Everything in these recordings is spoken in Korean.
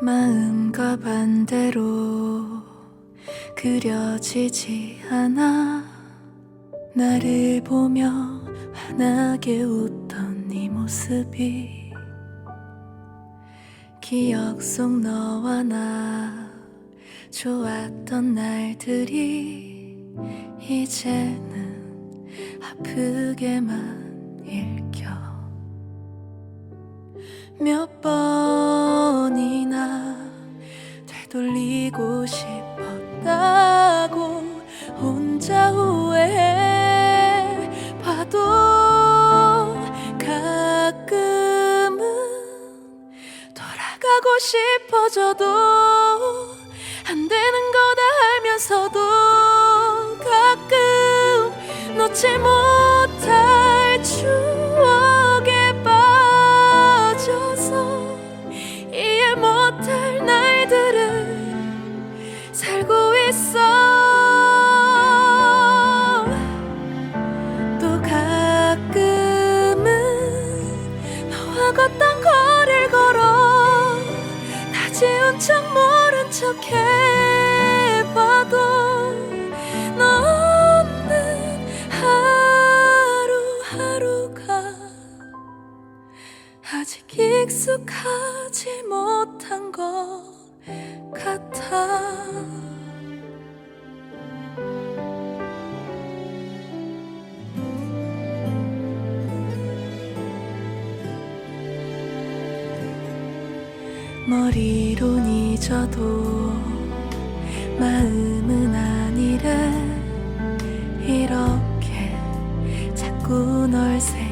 마음과 반대로 그려지지 않아. 나를 보며 환하게 웃던 네 모습이 기억 속 너와 나 좋았던 날들이 이제는 아프게만 읽혀. 몇번 가고 싶어져도 안 되는 거다 알면서도 가끔 놓지 못 아직 익숙하지 못한 것 같아. 머리론 잊어도 마음은 아니래. 이렇게 자꾸 널생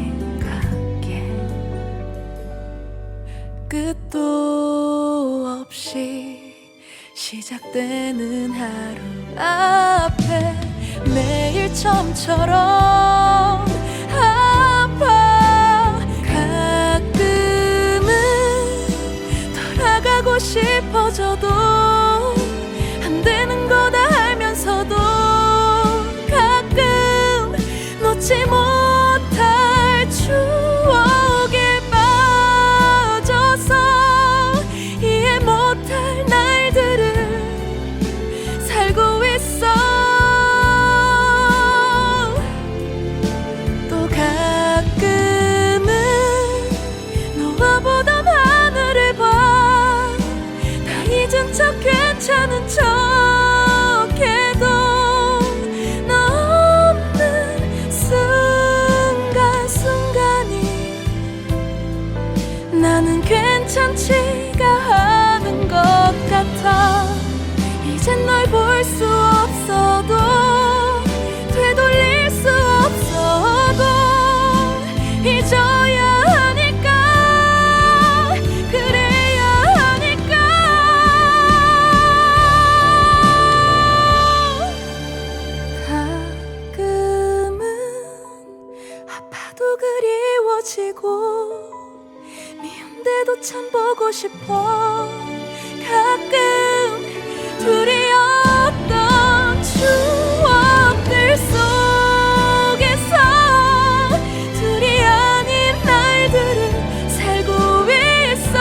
시작되는 하루 앞에 매일 처음처럼 아파 가끔은 돌아가고 싶어져도 안 되는 거다 알면서도 가끔 놓지 못 괜찮지가 않은 것 같아. 이젠 널볼수 미운데도 참 보고 싶어. 가끔 둘이 어떤 추억들 속에서 둘이 아닌 날들을 살고 있어.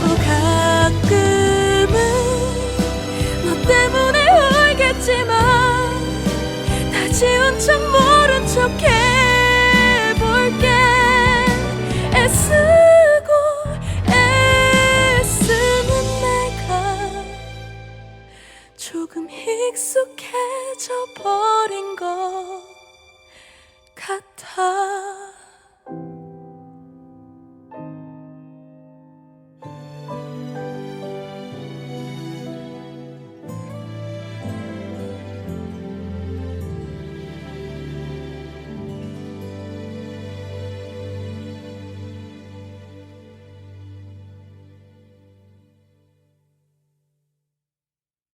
또 가끔은 너 때문에 울겠지만 다 지운 척 모른 척해